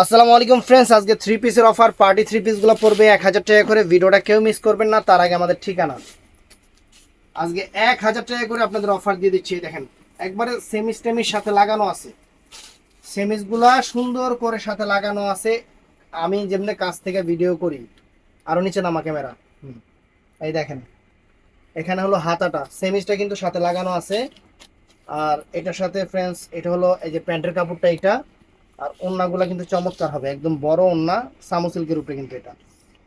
আসসালামু আলাইকুম ফ্রেন্ডস আজকে থ্রি পিসের অফার পার্টি থ্রি পিসগুলো পড়বে এক হাজার টাকা করে। ভিডিওটা কেউ মিস করবেন না, তার আগে আমাদের ঠিকানা। আজকে এক হাজার টাকা করে আপনাদের অফার দিয়ে দিচ্ছি দেখেন, একবারে সেমিস টেমিস সাথে লাগানো আছে। সেমিসগুলা সুন্দর করে সাথে লাগানো আছে। আমি যেমনি কাছ থেকে ভিডিও করি আরও নিচে নামা ক্যামেরা এই দেখেন, এখানে হলো হাতাটা। সেমিসটা কিন্তু সাথে লাগানো আছে। আর এটার সাথে ফ্রেন্ডস এটা হলো এই যে প্যান্টের কাপড়টা এটা আর ওন্নাগুলো কিন্তু চমৎকার হবে। একদম বড় ওন্না সামু সিল্কের উপরে কিন্তু এটা।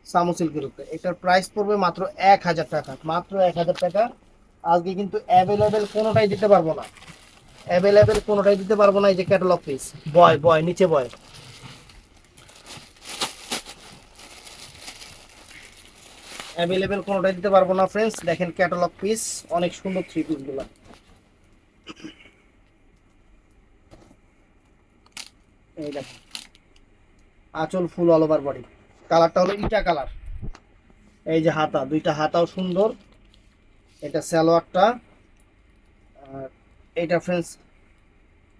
সামু সিল্কের উপরে। এটার প্রাইস পড়বে মাত্র এক হাজার টাকা। মাত্র এক হাজার টাকা। আজকে কিন্তু অ্যাভেলেবেল কোনোটাই দিতে পারব না। অ্যাভেলেবেল কোনোটাই দিতে পারব না এই যে ক্যাটালগ পিস বয় বয় নিচে বয়। অ্যাভেলেবেল কোনোটাই দিতে পারব না ফ্রেন্ডস দেখেন ক্যাটালগ পিস অনেক সুন্দর থ্রি পিসগুলো এই দেখেন আঁচল ফুল অল ওভার বডি কালারটা হলো ইটা কালার এই যে হাতা, দুইটা হাতাও সুন্দর। এটা স্যালোয়ারটা আর এটা ফ্রেন্ডস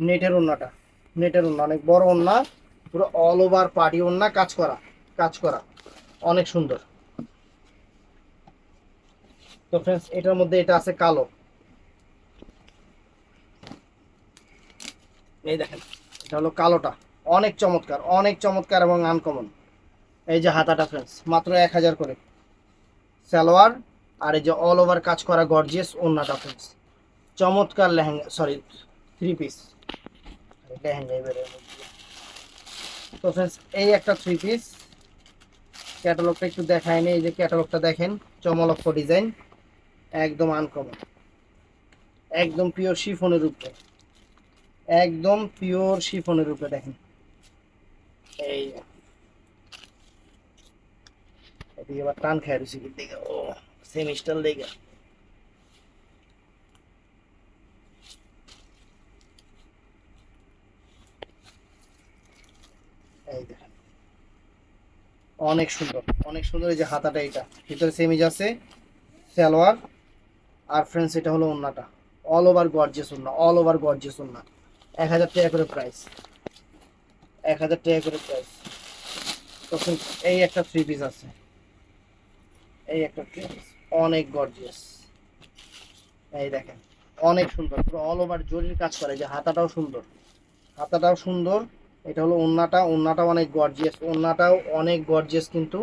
নেটের ওন্নাটা। নেটের ওন্না, অনেক বড় ওন্না, পুরো অল ওভার পার্টি ওন্না কাজ করা কাজ করা। অনেক সুন্দর। তো ফ্রেন্ডস এটার মধ্যে এটা আছে কালো। এই দেখেন, এটা হলো কালোটা। অনেক চমৎকার অনেক চমৎকার এবং আনকমন এই যে হাতাটা ফ্রেন্ডস মাত্র এক হাজার করে। সালোয়ার, আর এই যে অল ওভার কাজ করা গর্জিয়াস ওন্নাটা ফ্রেন্ডস চমৎকার lehenga sorry three piece lehenga এবারে তো ফ্রেন্ডস এই একটা থ্রি পিস ক্যাটালগটা একটু দেখায়নি এই যে ক্যাটালগটা দেখেন, চমলক্ষ ডিজাইন একদম আনকমন একদম পিওর শিফনের উপরে। একদম পিওর শিফনের উপরে দেখেন। এই এদিকে আবার টান খায় রয়েছে দিকে ও সেমিস্টার লেগে এই অনেক সুন্দর অনেক সুন্দর এই যে হাতাটা এটা ভিতরে সেমিজ আছে, সালোয়ার। আর ফ্রেন্ডস এটা হলো ওন্নাটা। অল ওভার গর্জিয়াস ওন্না অল ওভার গর্জিয়াস ওন্না। এক হাজার টাকা করে প্রাইস এক হাজার টাকা করে প্রাইস তখন এই একটা থ্রি পিস আছে। এই একটা থ্রি পিস অনেক গর্জিয়াস এই দেখেন অনেক সুন্দর। পুরো অল ওভার জরির কাজ করে। যে হাতাটাও সুন্দর। হাতাটাও সুন্দর। এটা হলো ওন্নাটা। ওন্নাটাও অনেক গর্জিয়াস ওন্নাটাও অনেক গর্জিয়াস কিন্তু।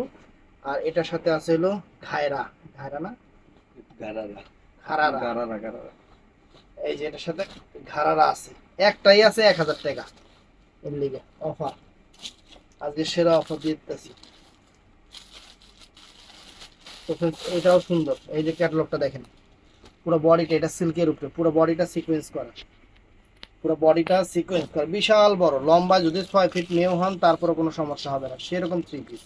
আর এটার সাথে আছে হলো ঘায়রা। ঘায়রা না? খারারা এই যে এটার সাথে ঘাড়ারা আছে। একটাই আছে এক হাজার টাকা। এর লিগে অফার। আজকে সেরা অফার দিয়ে দিতেছি। তো এটাও সুন্দর। এই যে ক্যাটালগটা দেখেন পুরো বডিটা এটা সিল্কের উপরে পুরো বডিটা সিকোয়েন্স করা। পুরো বডিটা সিকোয়েন্স করা। বিশাল বড় লম্বা যদি ছয় ফিট মেয়েও হন তারপরে কোনো সমস্যা হবে না। সেরকম থ্রি পিস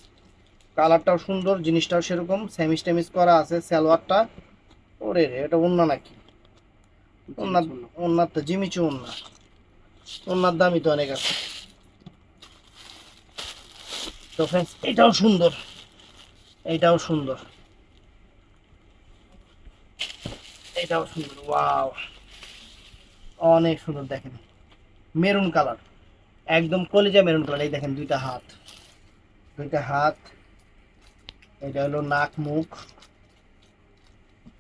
কালারটাও সুন্দর জিনিসটাও সেরকম সেমিস টেমিস করা আছে সালোয়ারটা। ওরে রে এটা অন্য নাকি? ওনার ওনার তো জিমিচু ওনা ওনার দামই তো অনেক আছে। তো ফ্রেন্ডস এটাও সুন্দর। এটাও সুন্দর। এটাও সুন্দর ওয়াও অনেক সুন্দর দেখেন। Maroon colour. একদম কলিজা মেরুন কালার, এই দেখেন দুইটা হাত। দুইটা হাত। এটা হলো নাক, মুখ।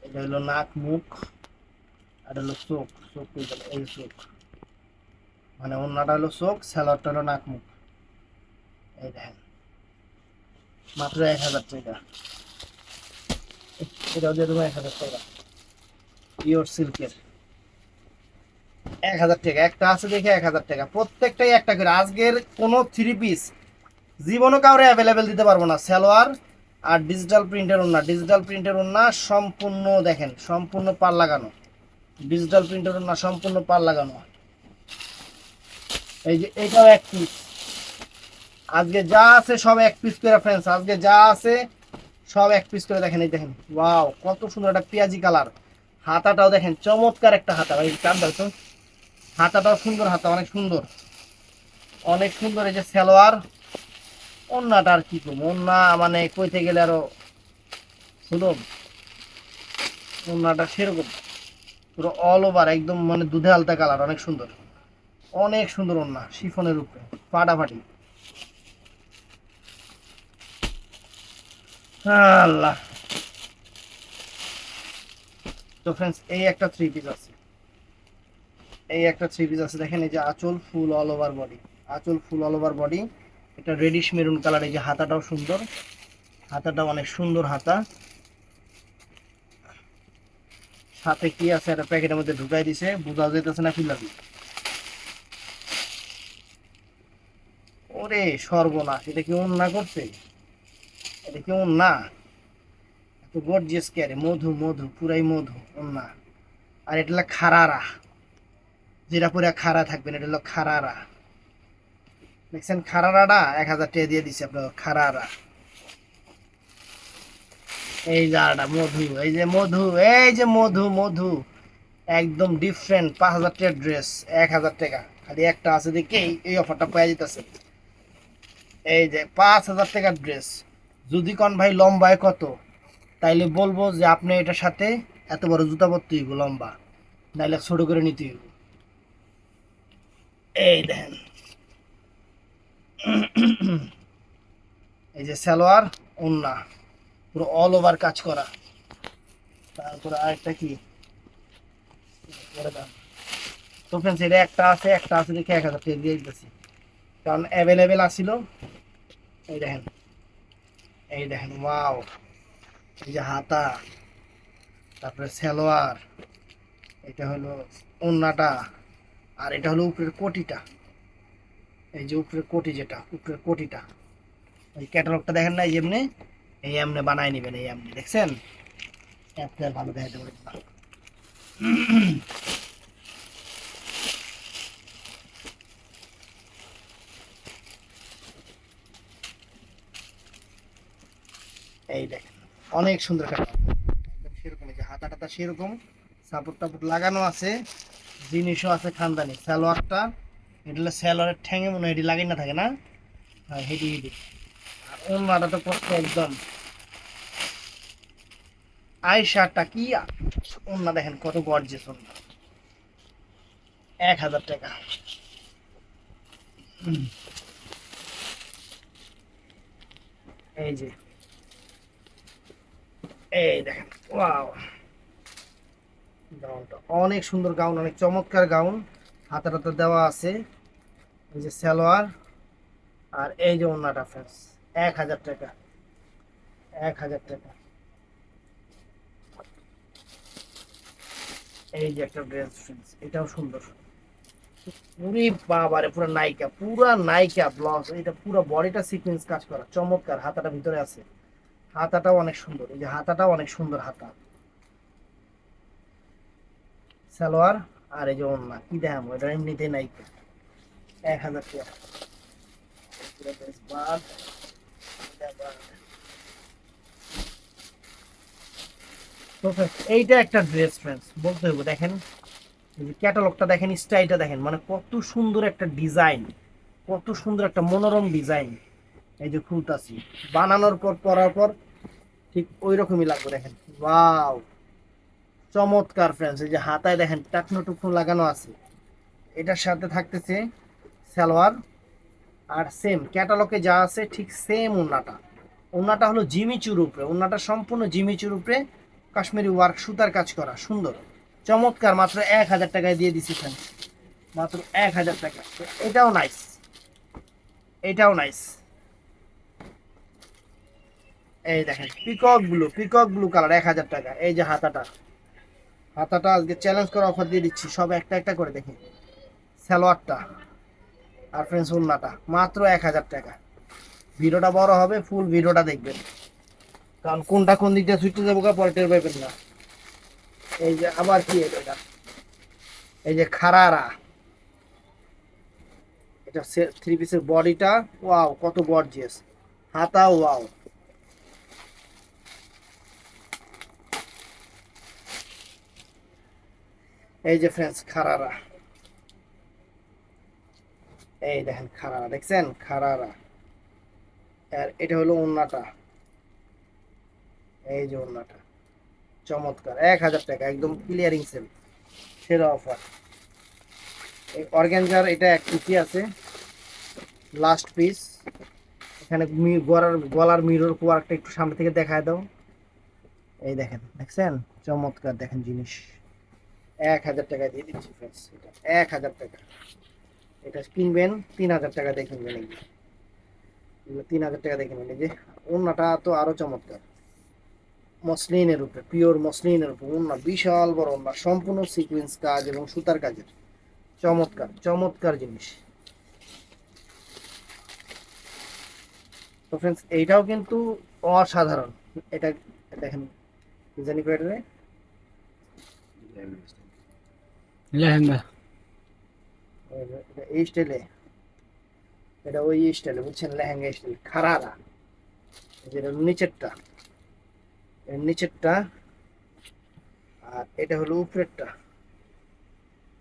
এটা হলো নাক, মুখ। আর হলো চোখ। চোখ এই চোখ। মানে অন্যটা হলো চোখ, স্যালাডটা হলো নাক, মুখ। এই দেখেন। মাত্র এক হাজার টাকা। এটাও দিয়ে এক হাজার টাকা। পিওর সিল্কের। এক হাজার টাকা। একটা আছে দেখে এক হাজার টাকা। প্রত্যেকটাই একটা করে। আজকের কোনো থ্রি পিস জীবনও কাউরে অ্যাভেলেবেল দিতে পারব না। সালোয়ার আর ডিজিটাল প্রিন্টের ওন্না। ডিজিটাল প্রিন্টের ওন্না সম্পূর্ণ দেখেন, সম্পূর্ণ পার লাগানো। ডিজিটাল প্রিন্টের ওন্না সম্পূর্ণ পার লাগানো। এই যে, এটাও এক পিস আজকে যা আছে সব এক পিস করে ফ্রেন্ডস আজকে যা আছে সব এক পিস করে দেখেন, এই দেখেন। ওয়াও কত সুন্দর একটা পেঁয়াজি কালার হাতাটাও দেখেন, চমৎকার একটা হাতা। এই কান দেখো হাতাটাও সুন্দর হাতা, অনেক সুন্দর। অনেক সুন্দর এই যে সালোয়ার। অন্যটা আর কি করব? অন্য মানে কইতে গেলে আরও সুলভ। অন্যটা সেরকম। পুরো অল ওভার একদম মানে দুধে আলতা কালার অনেক সুন্দর। অনেক সুন্দর ওন্না শিফনের উপরে ফাটাফাটি। আল্লাহ। তো ফ্রেন্ডস এই একটা থ্রি পিস আছে। এই একটা থ্রি পিস আছে, দেখেন এই যে আঁচল ফুল অল ওভার বডি আঁচল ফুল অল ওভার বডি এটা রেডিশ মেরুন কালার এই যে হাতাটাও সুন্দর। হাতাটা অনেক সুন্দর হাতা। সাথে কি আছে? একটা প্যাকেটের মধ্যে ঢুকাই দিছে, বোঝা যেতেছে না ফিলাপি ওরে সর্বনাশ, এটা কি অন্যা করছে? এটা কি অন্যা এত গর্জিয়াস কে মধু মধু, পুরাই মধু অন্যা আর এটা হলো খারারা, যেটা পুরা খাড়া থাকবেন এটা হলো খারারা। দেখছেন, খারারাটা এক হাজার টাকা দিয়ে দিছে আপনার, খারারা। এই যাটা মধু, এই যে মধু, এই যে মধু মধু। একদম ডিফারেন্ট পাঁচ হাজার টাকার ড্রেস এক হাজার টাকা। খালি একটা আছে দেখে, এই অফারটা পাওয়া যেতেছে। এই যে পাঁচ হাজার টাকার ড্রেস যদি কোন ভাই লম্বায় কত, তাইলে বলব যে আপনি এটার সাথে এত বড় জুতা পরতে হইব, লম্বা। নাইলে ছোট করে নিতে হইব। এই দেখেন। এই যে সালোয়ার, ওন্না। পুরো অল ওভার কাজ করা। তারপরে আরেকটা কি? তো ফ্রেন্ডস এটা একটা আছে একটা আছে দেখে এক হাজার টাকা দিয়ে দিতেছি। কারণ অ্যাভেলেবেল আসিল এই দেখেন এই দেখেন ওয়াও এই যে হাতা, তারপরে সালোয়ার, এটা হলো ওন্নাটা, আর এটা হলো উপরের কোটিটা। এই যে উপরের কোটি যেটা, উপরের কোটিটা। এই ক্যাটালগটা দেখেন না, এই এমনি? এই এমনি বানায় নেবেন, এই এমনি, দেখছেন? একটা ভালো দেখাতে পারি এই দেখেন অনেক সুন্দর একটা একদম সেরকম যে হাতা টাতা সেরকম সাপোর্ট টাপোর্ট লাগানো আছে, জিনিসও আছে খানদানি। সালোয়ারটা, এটা হলো সালোয়ারের ঠ্যাঙে মনে হয়, এটি লাগাই না থাকে না? হ্যাঁ হেডি হেডি আর অন্যটা তো পড়ছে একদম। শার্টটা কি অন্য দেখেন, কত গর্জেস অন্য এক হাজার টাকা। এই যে এই দেখেন ওয়াও গাউনটা অনেক সুন্দর গাউন, অনেক চমৎকার গাউন। হাতে হাতে দেওয়া আছে, এই যে সালোয়ার, আর এই যে ওন্নাটা ফ্রেন্ডস এক হাজার টাকা, এক হাজার টাকা। এই যে একটা ড্রেস ফ্রেন্ডস এটাও সুন্দর। পুরি বাবারে, পুরো নাইকা পুরা নাইকা ব্লাউজ এটা পুরো বডিটা সিকোয়েন্স কাজ করা, চমৎকার, হাতাটা ভিতরে আছে। হাতাটাও অনেক সুন্দর, এই যে হাতাটাও অনেক সুন্দর হাতা। সালোয়ার আর এই যে ওন্না কি দেখাবো, এটা এমনিতেই নাইকা এক হাজার এইটা একটা ড্রেস ফ্রেন্ডস বলতে হবে দেখেন ক্যাটালগটা দেখেন স্টাইলটা দেখেন মানে কত সুন্দর একটা ডিজাইন কত সুন্দর একটা মনোরম ডিজাইন এই যে খুলতাছি বানানোর পর পরার পর ঠিক ওই রকমই লাগবে, দেখেন। ওয়াও! চমৎকার ফ্রেন্ডস এই যে হাতায় দেখেন টাকনো টুকনো লাগানো আছে। এটার সাথে থাকতেছে সালোয়ার, আর সেম ক্যাটালগে যা আছে, ঠিক সেম ওন্নাটা ওন্নাটা হলো জিমিচুর উপরে ওন্নাটা সম্পূর্ণ জিমিচুর উপরে কাশ্মীরি ওয়ার্ক, সুতার কাজ করা, সুন্দর। চমৎকার, মাত্র এক হাজার টাকায় দিয়ে দিছি ফ্রেন্ড মাত্র এক হাজার টাকা এটাও নাইস এটাও নাইস এই দেখেন peacock blue peacock blue colour এক হাজার টাকা। এই যে হাতাটা। হাতাটা আজকে চ্যালেঞ্জ করে অফার দিয়ে দিচ্ছি, সব একটা একটা করে দেখি সালোয়ারটা আর ফ্রেন্ডস উন্নাটা মাত্র এক হাজার টাকা। ভিডিওটা বড় হবে ফুল ভিডিওটা দেখবেন। কারণ কোনটা কোন দিক দিয়ে ছুটতে যাব পরে টের পাইবেন না। এই যে আবার কি এটা? এই যে খারারা। এটা থ্রি পিসের বডিটা ওয়াও কত গর্জিয়াস হাতা ওয়াও এই যে ফ্রেন্ডস খারারা। এই দেখেন খারারা, দেখছেন? খারারা। আর এটা হলো ওন্নাটা। এই যে ওন্নাটা। চমৎকার, এক হাজার টাকা, একদম ক্লিয়ারিং সেল সেরা অফার এই অর্গ্যানজার এটা এক পিসি আছে লাস্ট পিস এখানে গলার গলার মিরর কোয়ারটা একটু সামনে থেকে দেখায় দাও। এই দেখেন, দেখছেন? চমৎকার দেখেন জিনিস। এক হাজার টাকা দিয়ে দিচ্ছি ফ্রেন্ডস এটা এক হাজার টাকা। এটা কিনবেন, তিন হাজার টাকা দিয়ে কিনবেন এগুলো তিন হাজার টাকা দিয়ে কিনবেন এই যে। ওড়নাটা তো আরও চমৎকার। মসলিনের উপরে পিওর মসলিনের উপরে। ওড়না বিশাল বড় ওড়না, সম্পূর্ণ সিকুয়েন্স কাজ এবং সুতার কাজের। চমৎকার চমৎকার জিনিস। তো ফ্রেন্ডস এইটাও কিন্তু অসাধারণ। এটা দেখেন জানি কয় এটা রে? লেহেঙ্গা এই স্টাইলে এটা ওই স্টাইলে বুঝছেন? লেহেঙ্গা স্টাইল খারারা। যেটা নিচেরটা। নিচেরটা, আর এটা হলো উপরেরটা।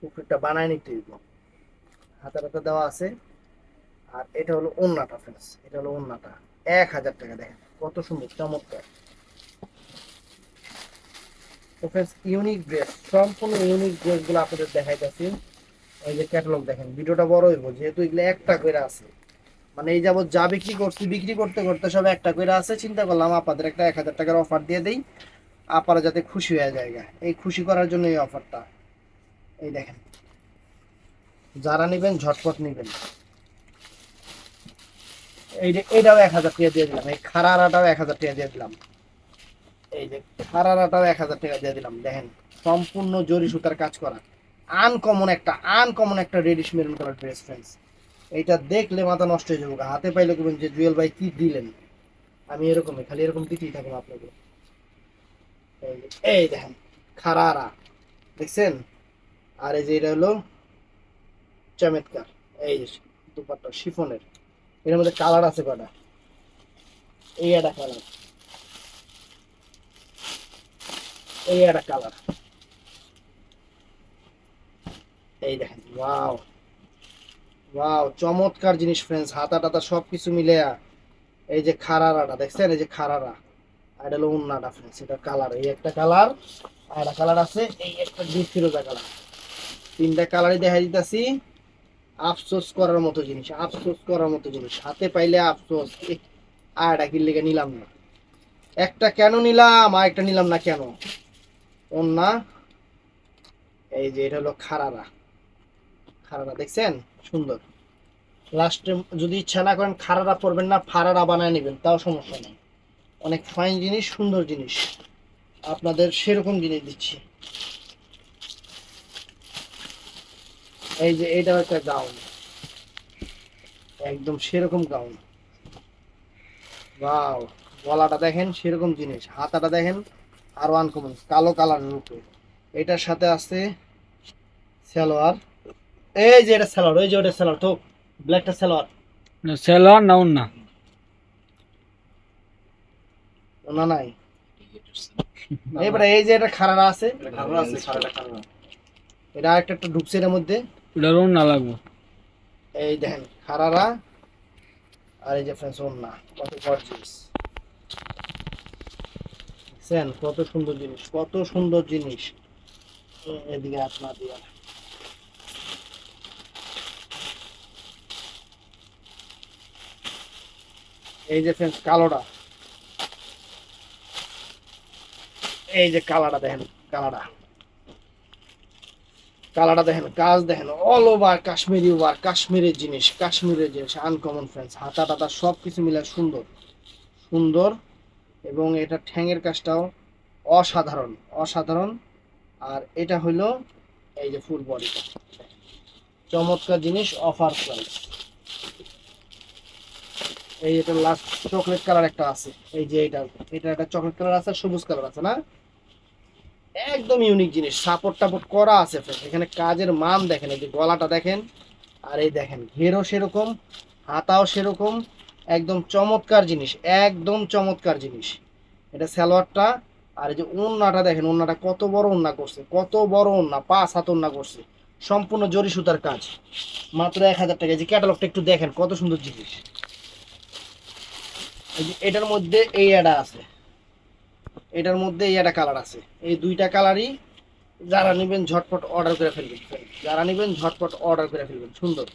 উপরেরটা বানায় নিতে হইব। দেওয়া আছে। আর এটা হলো ওন্নাটা ফ্রেন্ডস এটা হলো ওন্নাটা। এক হাজার টাকা, দেখেন। কত সুন্দর, চমৎকার। তো ইউনিক ড্রেস সম্পূর্ণ ইউনিক ড্রেসগুলো আপনাদের দেখাইতেছি। এই যে ক্যাটালগ দেখেন, ভিডিওটা বড় হইব, যেহেতু এগুলো একটা করে আছে। মানে এই যাবত যা বিক্রি করছি, বিক্রি করতে করতে সব একটা করে আছে। চিন্তা করলাম আপনাদের একটা এক হাজার টাকার অফার দিয়ে দেই, আপনারা যাতে খুশি হয়ে যায় এই খুশি করার জন্য এই অফারটা এই দেখেন, যারা নেবেন ঝটপট নেবেন। এটাও এক হাজার টাকা দিয়ে দিলাম, এই খারারাটাও এক হাজার টাকা দিয়ে দিলাম। এই যে খারারাটাও এক হাজার টাকা দিয়ে দিলাম, দেখেন, সম্পূর্ণ জরি সুতার কাজ করা। আনকমন একটা আনকমন একটা reddish maroon colour dress friends এইটা দেখলে মাথা নষ্ট হয়ে যাবে। হাতে পাইলে করবেন যে, জুয়েল ভাই, কি দিলেন? আমি এরকমই, খালি এরকম দিতেই থাকব আপনাকে। এই দেখেন, খারারা। দেখছেন? আর এই যে এটা হলো চমৎকার। এই যে, দুপাট্টা, শিফনের। এর মধ্যে কালার আছে কটা এই একটা কালার। এই একটা কালার এই দেখেন ওয়াও ওয়াও চমৎকার জিনিস ফ্রেন্ডস হাতা টাতা সব কিছু মিলে এই যে খারারাটা, দেখছেন? এই যে খারারা। এটা হলো উন্নাটা ফ্রেন্ডস এটা কালার এই একটা কালার একটা কালার আছে, এই একটা কালার তিনটা কালারই দেখা দিতেছি। আফসোস করার মতো জিনিস, আফসোস করার মতো জিনিস। হাতে পাইলে আফসোস। আর এটা কিনলে নিলাম না। একটা কেন নিলাম, আর একটা নিলাম না কেন? অন্যা এই যে এটা হলো খারারা। খারারা দেখছেন? সুন্দর। লাস্টে যদি ইচ্ছা না করেন খারারা পরবেন না, ফারারা বানায় নেবেন, তাও সমস্যা নেই। অনেক ফাইন জিনিস, সুন্দর জিনিস। আপনাদের সেরকম জিনিস দিচ্ছি। এই যে এইটাও একটা গাউন। একদম সেরকম গাউন। ওয়াও গলাটা দেখেন, সেরকম জিনিস। হাতাটা দেখেন আরও আনকমন কালো কালারের উপরে। এটার সাথে আছে সালোয়ার। এই যে এটা সালোয়ার ওই যে ওটা সালোয়ার তো ব্ল্যাকটা সালোয়ার। সেলোয়ার না না নাই। এবারে এই যে এটা খারারা আছে। এটা আরেকটা একটা ঢুকছে এর মধ্যে। উন্না লাগবো। এই দেখেন খারারা আর এই যে ফ্রেন্ডস কত গর্জিয়াস দেখছেন? কত সুন্দর জিনিস, কত সুন্দর জিনিস। এদিকে আপনা দিয়া। এই যে ফ্রেন্ডস কালোটা। এই যে কালারটা দেখেন কালারটা কালারটা দেখেন, কাজ দেখেন অল ওভার কাশ্মীরি ওভার কাশ্মীরের জিনিস কাশ্মীরের জিনিস আনকমন ফ্রেন্ডস হাতা টাতা সব কিছু মিলে সুন্দর। সুন্দর এবং এটা ঠ্যাঙের কাজটাও অসাধারণ অসাধারণ। আর এটা হলো এই যে ফুল বডিটা। চমৎকার জিনিস, অফার প্রাইস। এই এটা লাস্ট চকলেট কালার একটা আছে। এই যে এটা এটা একটা চকলেট কালার আছে, সবুজ কালার আছে, না? একদম ইউনিক জিনিস। সাপোর্ট টাপোর্ট করা আছে। এখানে কাজের মান দেখেন, এই যে গলাটা দেখেন। আর এই দেখেন, ঘেরও সেরকম, হাতাও সেরকম একদম চমৎকার জিনিস, একদম চমৎকার জিনিস। এটা সালোয়ারটা, আর এই যে ওন্নাটা দেখেন ওন্নাটা কত বড় ওন্না করছে, কত বড় ওন্না পাঁচ হাত ওন্না করছে, সম্পূর্ণ জরি সুতার কাজ। মাত্র এক হাজার টাকা যে ক্যাটালগটা একটু দেখেন, কত সুন্দর জিনিস। এটার মধ্যে এই অ্যাডা আছে। এটার মধ্যে এই একটা কালার আছে। এই দুইটা কালারই যারা নেবেন ঝটপট অর্ডার করে ফেলবেন। যারা নেবেন ঝটপট অর্ডার করে ফেলবেন। সুন্দর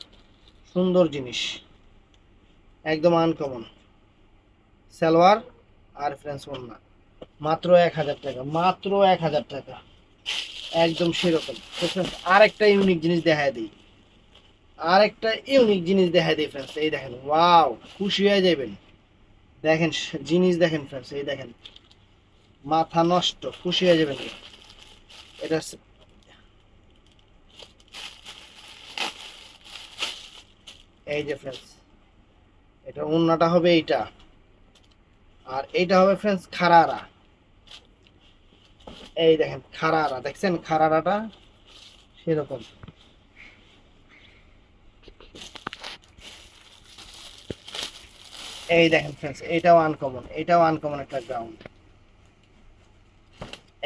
সুন্দর জিনিস। একদম আনকমন সালোয়ার আর ফ্রেন্ডস ওন্না মাত্র এক হাজার টাকা মাত্র এক হাজার টাকা। একদম সেরকম। friends, আরেকটা ইউনিক জিনিস দেখায় দিই। আরেকটা ইউনিক জিনিস দেখা দিই ফ্রেন্ডস এই দেখেন ওয়াও খুশি হয়ে যাবেন। দেখেন জিনিস দেখেন ফ্রেন্ডস এই দেখেন। মাথা নষ্ট খুশি হয়ে যাবেন। এটা এই যে ফ্রেন্ডস এটা অন্যটা হবে এইটা। আর এইটা হবে ফ্রেন্ডস খারারা। এই দেখেন, খারারা। দেখছেন খারারাটা? সেরকম। এই দেখেন ফ্রেন্ডস এটাও আনকমন এটাও আনকমন একটা গ্রাউন্ড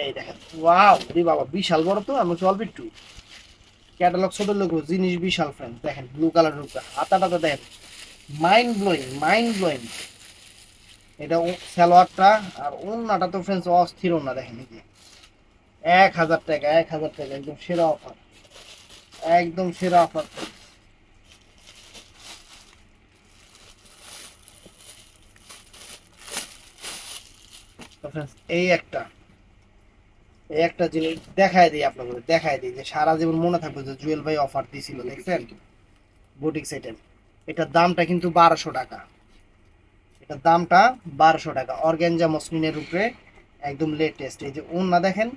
এই দেখেন ওয়াও রে বাবা, বিশাল বড় তো, আমি অল্প একটু। ক্যাটালগ ছোট লোক, জিনিস বিশাল ফ্রেন্ড দেখেন ব্লু কালার রূপটা হাতাটা দেখেন। মাইন্ড ব্লোয়িং মাইন্ড ব্লোয়িং এটা সালোয়ারটা আর ওন্নাটা তো ফ্রেন্ডস অস্থির ওন্না দেখেন যে। এক হাজার টাকা, এক হাজার টাকা, একদম সেরা অফার একদম সেরা অফার এই একটা। এই একটা জিনিস দেখায় দিই আপনাদের, দেখায় দিই যে সারা জীবন মনে থাকবে যে জুয়েল ভাই অফার দিয়েছিল দেখছেন? বুটিক সেটের এটার দামটা কিন্তু বারোশো টাকা। এটার দামটা বারোশো টাকা। অর্গ্যানজা মসলিনের উপরে একদম লেটেস্ট এই যে ওন্না দেখেন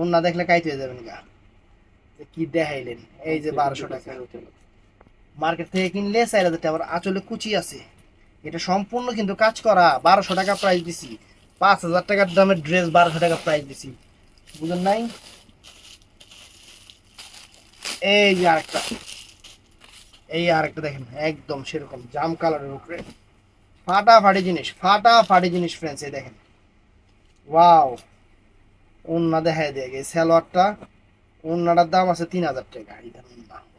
ওন্না দেখলে কাইতে যাবেন গা। কি দেখাইলেন, এই যে বারোশো টাকা। মার্কেট থেকে কিনলে চার হাজার আবার আঁচলে কুচি আছে। এটা সম্পূর্ণ কিন্তু কাজ করা। বারোশো টাকা প্রাইস দিছি। পাঁচ হাজার টাকার দামের ড্রেস বারোশো টাকা প্রাইস দিছি। বুঝলেন নাই? এই যে আরেকটা। এই আরেকটা দেখেন, একদম সেরকম, জাম কালারের উপরে। ফাটাফাটি জিনিস ফাটাফাটি জিনিস ফ্রেন্ডস এই দেখেন। ওয়াও ওন্না দেখায় দিয়ে এই সালোয়ারটা ওন্নাটার দাম আছে তিন হাজার টাকা।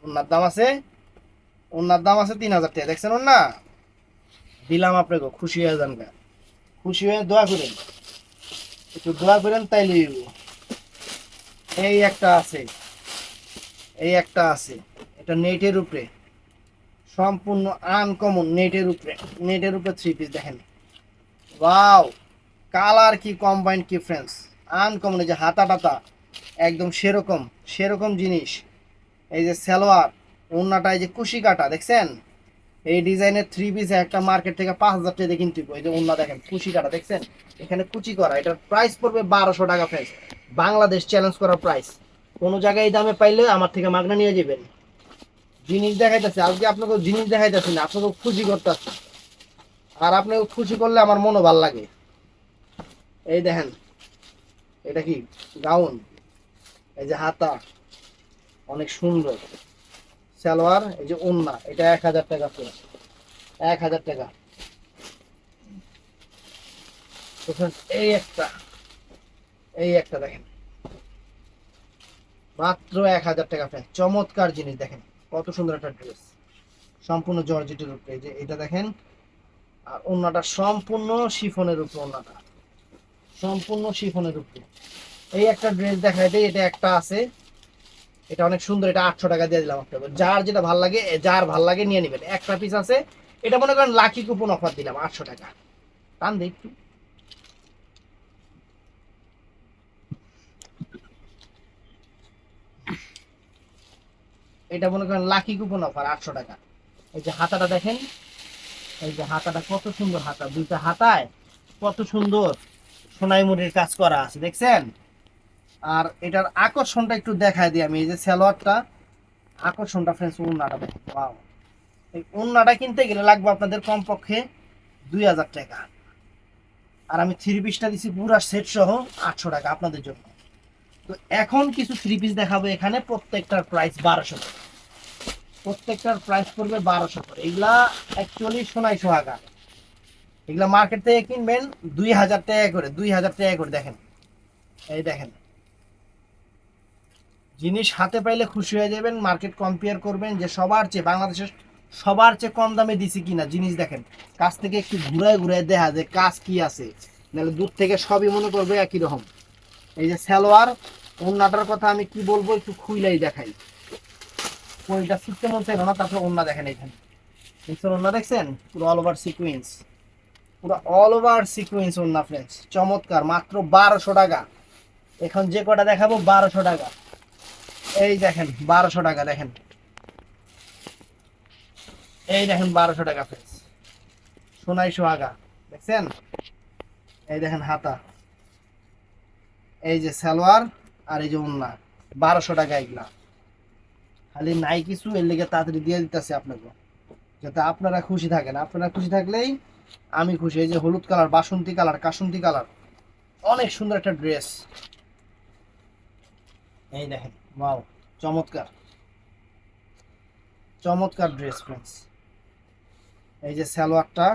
ওন্নার দাম আছে ওন্নার দাম আছে তিন হাজার টাকা। দেখছেন ওন্না দিলাম আপনি আপনাকে, খুশি হয়ে যান গা। খুশি হয়ে দোয়া করেন। একটু দোয়া করেন, তাইলে। এই একটা আছে, এই একটা আছে, এটা নেটের উপরে। সম্পূর্ণ আনকমন নেটের উপরে নেটের উপরে থ্রি পিস দেখেন। ওয়াও কালার কি কম্বাইন্ড কি ফ্রেন্ডস আনকমন এই যে হাতা টাতা, একদম সেরকম সেরকম জিনিস। এই যে সালোয়ার ওন্নাটা এই যে কুশি কাটা, দেখছেন? এই ডিজাইনের থ্রি পিস একটা মার্কেট থেকে পাঁচ হাজার টাকা কিনতে। এই যে ওন্না দেখেন কুচি কাটা, দেখছেন? এখানে কুচি করা, এটার প্রাইস পড়বে বারোশো টাকা ফ্রেন্ডস বাংলাদেশ চ্যালেঞ্জ করা প্রাইস কোনো জায়গায় এই দামে পাইলে আমার থেকে মাগনা নিয়ে যাবেন। জিনিস দেখাইতেছে, আজকে আপনাকে জিনিস দেখাইতেছে না, আপনাকে খুশি করতেছে। আর আপনাকে খুশি করলে আমার মনও ভালো লাগে। এই দেখেন, এটা কি? গাউন। এই যে হাতা, অনেক সুন্দর। সালোয়ার, এই যে ওন্না, এটা এক হাজার টাকা এক হাজার টাকা। এই একটা এই একটা দেখেন। মাত্র এক হাজার টাকা চমৎকার জিনিস দেখেন। কত সুন্দর একটা ড্রেস। সম্পূর্ণ জর্জেটের উপরে যে এটা দেখেন, আর ওন্নাটা সম্পূর্ণ শিফনের উপরে ওন্নাটা। সম্পূর্ণ শিফনের উপরে। এই একটা ড্রেস দেখাই দেয় এটা একটা আছে। এটা অনেক সুন্দর, এটা আটশো টাকা দিয়ে দিলাম আপনাকে। যার যেটা ভালো লাগে, যার ভালো লাগে নিয়ে নেবেন। একটা পিস আছে, এটা মনে করেন লাকি কুপন অফার দিলাম, আটশো টাকা। টান দিই একটু। এটা মনে করেন লাকি কুপন অফার আটশো টাকা। এই যে হাতাটা দেখেন, এই যে হাতাটা কত সুন্দর হাতা, দুইটা হাতায় কত সুন্দর সোনাই মুড়ির কাজ করা আছে, দেখছেন? আর এটার আকর্ষণটা একটু দেখায় দিই আমি, এই যে সালোয়ারটা, আকর্ষণটা ফ্রেন্ডস উন্নাটা দেখেন ওয়াও এই উন্নাটা কিনতে গেলে লাগবে আপনাদের কমপক্ষে দুই হাজার টাকা। আর আমি থ্রি পিসটা দিছি পুরা সেট সহ আটশো টাকা আপনাদের জন্য। তো এখন কিছু থ্রি পিস দেখাবো এখানে, প্রত্যেকটার প্রাইস বারোশো করে। প্রত্যেকটার প্রাইস পড়বে বারোশো করে। এগুলা অ্যাকচুয়ালি সোনাই সোহাগা। এগুলা মার্কেট থেকে কিনবেন দুই হাজার টাকা করে, দুই হাজার টাকা করে দেখেন। এই দেখেন। জিনিস হাতে পাইলে খুশি হয়ে যাবেন মার্কেট কম্পেয়ার করবেন যে সবার চেয়ে, বাংলাদেশের সবার চেয়ে কম দামে দিছি কিনা জিনিস দেখেন। কাছ থেকে একটু ঘুরায় ঘুরায় দেখা যে কাজ কি আছে। নাহলে দূর থেকে সবই মনে করবে একই রকম। এই যে সালোয়ার ওন্নাটার কথা আমি কি বলব একটু খুইলাই দেখাই। কোনটা শিখতে মন চাইলো না, তারপরে ওন্না দেখেন এখানে। দেখছেন ওন্না দেখছেন? পুরো অল ওভার সিকুয়েন্স পুরো অল ওভার সিকুয়েন্স ওন্না ফ্রেন্ডস চমৎকার, মাত্র বারোশো টাকা। এখন যে কটা দেখাবো, বারোশো টাকা। এই দেখেন, বারোশো টাকা, দেখেন। এই দেখেন, বারোশো টাকা ফ্রেন্ডস সোনাই সোহাগা দেখছেন? এই দেখেন, হাতা। যে সালোয়ার আর এই যে উন্না বারোশো টাকা এগুলা। খালি নাই কিছু, এর লেগে তাড়াতাড়ি দিয়ে দিতেছে আপনাকে। যাতে আপনারা খুশি থাকেন। আপনারা খুশি থাকলেই আমি খুশি। এই যে হলুদ কালার, বাসন্তী কালার, কাসন্তী কালার, অনেক সুন্দর একটা ড্রেস। এই দেখেন, ওয়াও, চমৎকার। চমৎকার ড্রেস ফ্রেন্ডস এই যে সালোয়ারটা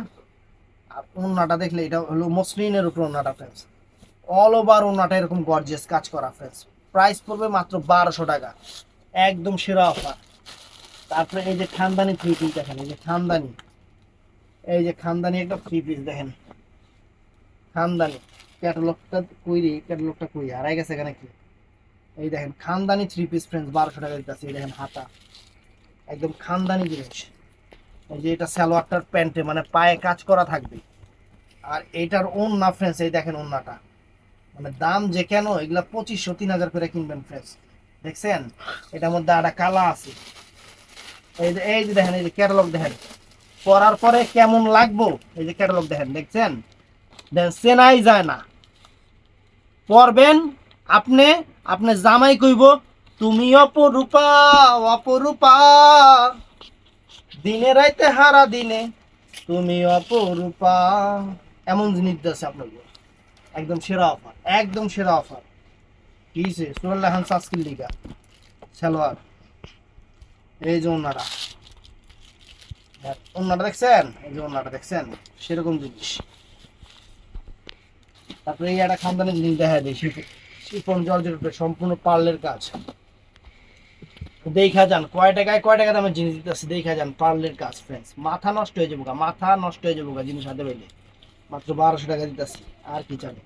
আর ওন্নাটা দেখলে এটা হলো মসলিনের উপর ওন্নাটা ফ্রেন্ডস অল ওভার ওন্নাটা এরকম গর্জিয়াস কাজ করা ফ্রেন্ডস প্রাইস পড়বে মাত্র বারোশো টাকা। একদম সেরা অফার তারপরে এই যে খানদানি থ্রি পিস দেখেন, এই যে খানদানি। এই যে খানদানি একটা থ্রি পিস দেখেন। খানদানি। ক্যাটালগটা কইরি ক্যাটালগটা কই? হারাই গেছে এখানে কি? এই দেখেন, খানদানি থ্রি পিস ফ্রেন্ডস বারোশো টাকা দিতেছে। এই দেখেন হাতা। একদম খানদানি জিনিস। এই যে এটা সালোয়ারটার প্যান্টে মানে পায়ে কাজ করা থাকবে। আর এইটার ওন্না ফ্রেন্ডস এই দেখেন ওন্নাটা মানে দাম যে কেন, এগুলা পঁচিশশো, তিন হাজার করে কিনবেন ফ্রেন্ডস দেখছেন? এটার মধ্যে কালা আছে। এই যে এই যে দেখেন, এই যে ক্যাটালগ দেখেন। পরার পরে কেমন লাগবো? এই যে ক্যাটালগ দেখেন, দেখছেন? দেখেন যায় না। পরবেন, আপনি আপনি জামাই কইব, তুমি অপরূপা অপরূপা। দিনে রাইতে হারা দিনে, তুমি অপরূপা। এমন জিনিস দিচ্ছে আপনাকে একদম সেরা অফার একদম সেরা অফার হয়েছে সুরাল্লাহ খান সাস্কিল লিগা সালোয়ার এই যে ওনারা। ওনাটা দেখছেন? এই যে ওনাটা দেখছেন? সেরকম জিনিস। তারপরে এই একটা খানদানি জিনিস দেখা শিফ- শিফন জর্জের উপরে সম্পূর্ণ পার্লের কাজ। দেখা যান, কয় টাকায়, কয় টাকা দামের জিনিস দিতেছে, দেখা যান পার্লের কাজ ফ্রেন্ডস মাথা নষ্ট হয়ে যাব মাথা নষ্ট হয়ে যাব জিনিস হাতে পেলে মাত্র বারোশো টাকা দিতেছি। আর কি চাবে?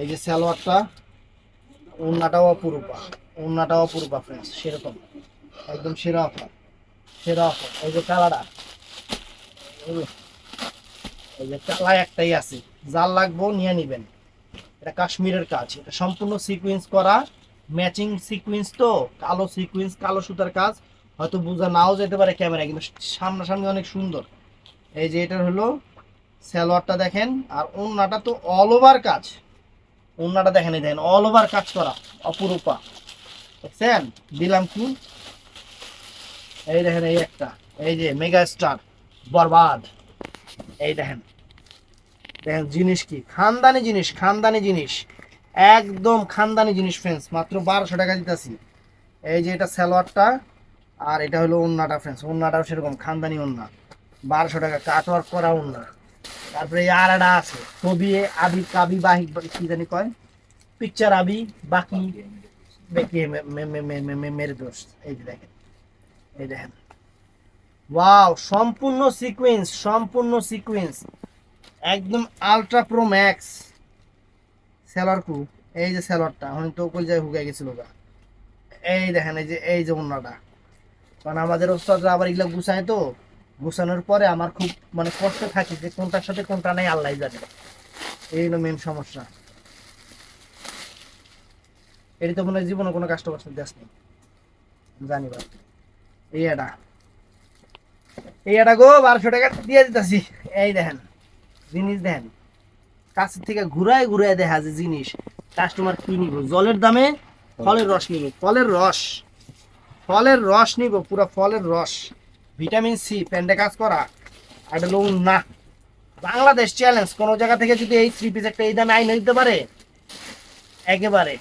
এই যে সালোয়ারটা ওন্নাটাও অপরূপা ওন্নাটাও অপরূপা ফ্রেন্ডস সেরকম। একদম সেরা অফার সেরা অফার এই যে কালারটা এই যে কালা একটাই আছে, যার লাগবো নিয়ে নিবেন। এটা কাশ্মীরের কাজ, এটা সম্পূর্ণ সিকুয়েন্স করা ম্যাচিং সিকুয়েন্স তো, কালো সিকুয়েন্স কালো সুতার কাজ। হয়তো বোঝা নাও যেতে পারে ক্যামেরায়, কিন্তু সামনাসামনি অনেক সুন্দর। এই যে এটার হলো সালোয়ারটা দেখেন, আর ওন্নাটা তো অল ওভার কাজ। ওন্নাটা দেখেন এই দেখেন অল ওভার কাজ করা, অপরূপা। দেখছেন? দিলাম কি? এই দেখেন এই একটা, এই যে মেগা স্টার বরবাদ। এই দেখেন। দেখেন জিনিস কি? খানদানি জিনিস খানদানি জিনিস। একদম খানদানি জিনিস ফ্রেন্ডস মাত্র বারোশো টাকা দিতেছি। এই যে এটা সালোয়ারটা, আর এটা হলো ওন্নাটা ফ্রেন্ডস ওন্নাটাও সেরকম, খানদানি ওন্না। বারোশো টাকা কাটওয়ার্ক করা ওন্না। তারপরে আর একটা আছে। ছবি আবি, কাবি, বাহি কি জানি কয়? পিকচার আবি, বাকি মেরে দোষ। এই দেখেন। এই দেখেন। ওয়াও সম্পূর্ণ সিকোয়েন্স সম্পূর্ণ সিকোয়েন্স একদম আলট্রা প্রো ম্যাক্স সেলার কু এই যে সেলারটা এখন তো কই যায় হুকাই গেছিল গা। এই দেখেন, এই যে এই যে অন্যটা কারণ আমাদের ওস্তাদরা আবার এগুলো গুছায় তো। গুছানোর পরে আমার খুব মানে কষ্ট থাকে যে কোনটার সাথে কোনটা নাই, আল্লাহ জানে। এই হলো মেন সমস্যা। এটি তো মনে হয় জীবনে কোনো কাস্ট করতে দেশ নেই। জানি বা এই এটা এই এটা গো, বারোশো টাকা দিয়ে দিতেছি। এই দেখেন, জিনিস দেখেন। কাছের থেকে ঘুরায় ঘুরায় দেখা যে জিনিস কাস্টমার কি নিব? জলের দামে ফলের রস নিব। ফলের রস। ফলের রস নিব, পুরো ফলের রস। ভিটামিন সি প্যান্ডে কাজ করা, আর লোন না বাংলাদেশ চ্যালেঞ্জ কোন জায়গা থেকে যদি এই থ্রি পিস একটা এই দামে আইনে দিতে পারে? একেবারে।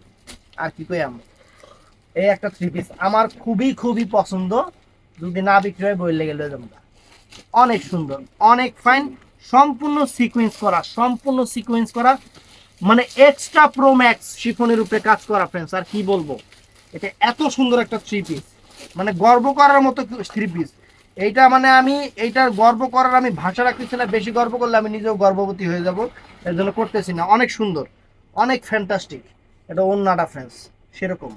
আর কি কই আমি এই একটা থ্রি পিস আমার খুবই খুবই পছন্দ। যদি না বিক্রি হয় বই লেগে লয়ে অনেক সুন্দর, অনেক ফাইন সম্পূর্ণ সিকোয়েন্স করা, সম্পূর্ণ সিকোয়েন্স করা। মানে এক্সট্রা প্রো ম্যাক্স শিফনের উপরে কাজ করা ফ্রেন্ডস আর কি বলব? এটা এত সুন্দর একটা থ্রি পিস মানে গর্ব করার মতো থ্রি পিস এইটা মানে আমি এইটার গর্ব করার আমি ভাষা রাখতেছি না বেশি গর্ব করলে আমি নিজেও গর্ভবতী হয়ে যাব। এর জন্য করতেছি না। অনেক সুন্দর অনেক ফ্যান্টাস্টিক এটা অন্য অন্যটা ফ্রেন্ডস সেরকম।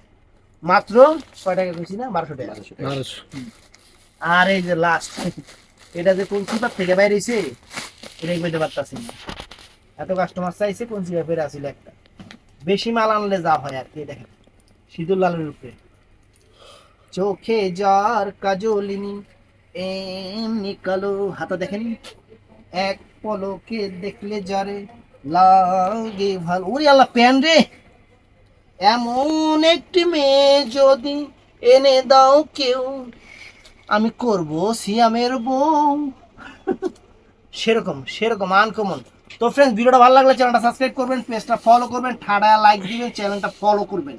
মাত্র কয় টাকা কইছি না? বারোশো টাকা। আর এই যে লাস্ট এটা যে কোন কিপার থেকে বাইরেছে এটাই কইতে পারতাছি না। এত কাস্টমার চাইছে কোন সিরা ফেরে আসিল একটা বেশি মাল আনলে যা হয় আর কি দেখেন। সিঁদুর লালের উপরে। চোখে যার কাজলিনি। এমনি কালো হাতা দেখেন? এক পলকে দেখলে যারে লাগে ভালো। ওরে আল্লাহ, প্যান রে! এমন একটি মেয়ে যদি এনে দাও কেউ, আমি করব সিয়ামের বউ। সেরকম সেরকম আনকমন তো ফ্রেন্ডস ভিডিওটা ভালো লাগলে চ্যানেলটা সাবস্ক্রাইব করবেন পেজটা ফলো করবেন ঠাডা লাইক দিবেন চ্যানেলটা ফলো করবেন।